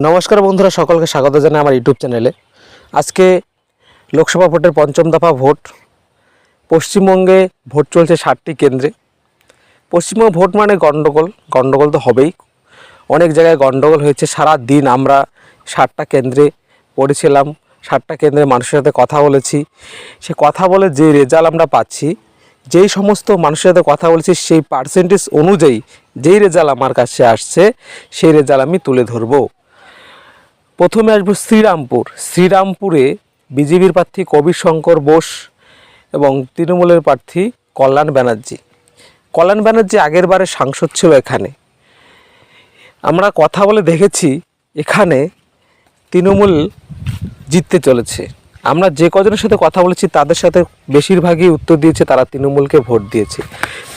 নমস্কার বন্ধুরা, সকলকে স্বাগত জানাই আমার ইউটিউব চ্যানেলে। আজকে লোকসভা ভোটের পঞ্চম দফা ভোট। পশ্চিমবঙ্গে ভোট চলছে ষাটটি কেন্দ্রে। পশ্চিমবঙ্গ ভোট মানে গণ্ডগোল গণ্ডগোল তো হবেই। অনেক জায়গায় গণ্ডগোল হয়েছে সারা দিন আমরা ষাটটা কেন্দ্রে পড়েছিলাম, ষাটটা কেন্দ্রে মানুষের সাথে কথা বলেছি। সে কথা বলে যে রেজাল্ট আমরা পাচ্ছি, যেই সমস্ত মানুষের সাথে কথা বলেছি, সেই পার্সেন্টেজ অনুযায়ী যেই রেজাল্ট আমার কাছে আসছে, সেই রেজাল্ট আমি তুলে ধরবো। প্রথমে আসব শ্রীরামপুর। শ্রীরামপুরে বিজেপির প্রার্থী কবির শঙ্কর বোস এবং তৃণমূলের প্রার্থী কল্যাণ ব্যানার্জি। কল্যাণ ব্যানার্জি আগের বারে সাংসদ ছিল এখানে। আমরা কথা বলে দেখেছি, এখানে তৃণমূল জিততে চলেছে। আমরা যে কজনের সাথে কথা বলেছি, তাদের সাথে বেশিরভাগই উত্তর দিয়েছে, তারা তৃণমূলকে ভোট দিয়েছে।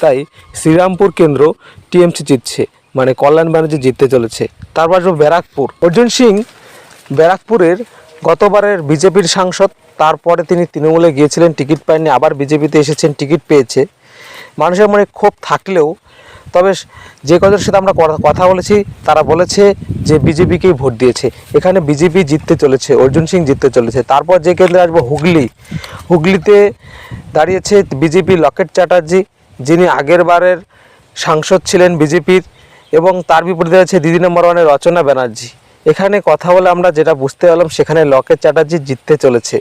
তাই শ্রীরামপুর কেন্দ্র টিএমসি জিতছে মানে কল্যাণ ব্যানার্জি জিততে চলেছে। তারপর ব্যারাকপুর। অর্জুন সিং ব্যারাকপুরের গতবারের বিজেপির সাংসদ, তারপরে তিনি তৃণমূলে গিয়েছিলেন, টিকিট পাননি, আবার বিজেপিতে এসেছেন, টিকিট পেয়েছে। মানুষের মনে ক্ষোভ থাকলেও, তবে যে কজনের সাথে আমরা কথা- কথা বলেছি, তারা বলেছে যে বিজেপিকেই ভোট দিয়েছে। এখানে বিজেপি জিততে চলেছে, অর্জুন সিং জিততে চলেছে। তারপর যে কেন্দ্রে আসব, হুগলি। হুগলিতে দাঁড়িয়েছে বিজেপি লকেট চ্যাটার্জি, যিনি আগের বারের সাংসদ ছিলেন বিজেপির, এবং তার বিপরীতে আছে দিদি নম্বর ওয়ানের রচনা ব্যানার্জি। এখানে কথা বলে আমরা যেটা বুঝতে পারলাম, সেখানে লকেট চ্যাটার্জি জিততে চলেছে।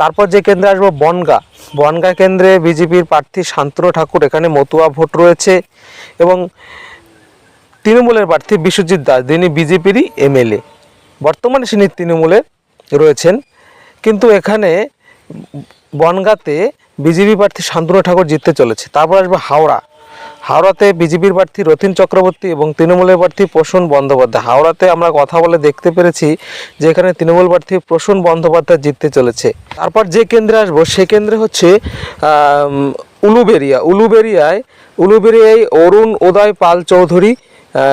তারপর যে কেন্দ্রে আসব, বনগা। বনগা কেন্দ্রে বিজেপির প্রার্থী শান্তনু ঠাকুর, এখানে মতুয়া ভোট রয়েছে এবং তৃণমূলের প্রার্থী বিশ্বজিৎ দাস, যিনি বিজেপিরই এমএলএ। বর্তমানে তিনি তৃণমূলে রয়েছেন। কিন্তু এখানে বনগাতে বিজেপি প্রার্থী শান্তনু ঠাকুর জিততে চলেছে। তারপর আসবে হাওড়া। হাওড়াতে বিজেপির প্রার্থী রথীন চক্রবর্তী এবং তৃণমূলের প্রার্থী প্রসূন বন্দ্যোপাধ্যায়। হাওড়াতে আমরা কথা বলে দেখতে পেরেছি যে এখানে তৃণমূল প্রার্থী প্রসূন বন্দ্যোপাধ্যায় জিততে চলেছে। তারপর যে কেন্দ্রে আসব, সে কেন্দ্রে হচ্ছে উলুবেরিয়া। উলুবেরিয়ায় উলুবেরিয়ায় অরুণ উদয় পাল চৌধুরী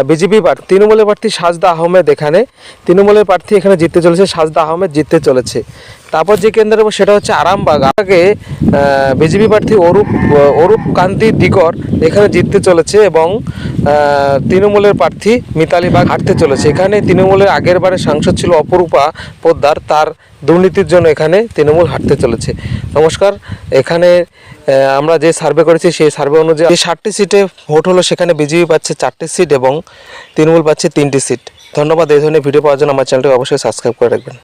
বিজেপি প্রার্থী। তৃণমূলের প্রার্থী সাজদা আহমেদ এখানে। তৃণমূলের প্রার্থী এখানে জিততে চলেছে, সাজদা আহমেদ জিততে চলেছে। তারপর যে কেন্দ্রে সেটা হচ্ছে আরামবাগ। আগে বিজেপি প্রার্থী অরূপ অরূপ কান্তি দিগর এখানে জিততে চলেছে এবং তৃণমূলের প্রার্থী মিতালি বাগ হাঁটতে চলেছে। এখানে তৃণমূলের আগের বারে সাংসদ ছিল অপরূপা পোদ্দার। তার দুর্নীতির জন্য এখানে তৃণমূল হাঁটতে চলেছে। নমস্কার। এখানে আমরা যে সার্ভে করেছি সেই সার্ভে অনুযায়ী ষাটটি সিটে ভোট হলো, সেখানে বিজেপি পাচ্ছে চারটি সিট এবং তৃণমূল পাচ্ছে তিনটি সিট। ধন্যবাদ। এই ধরনের ভিডিও পাওয়ার জন্য আমার চ্যানেলটি অবশ্যই সাবস্ক্রাইব করে রাখবেন।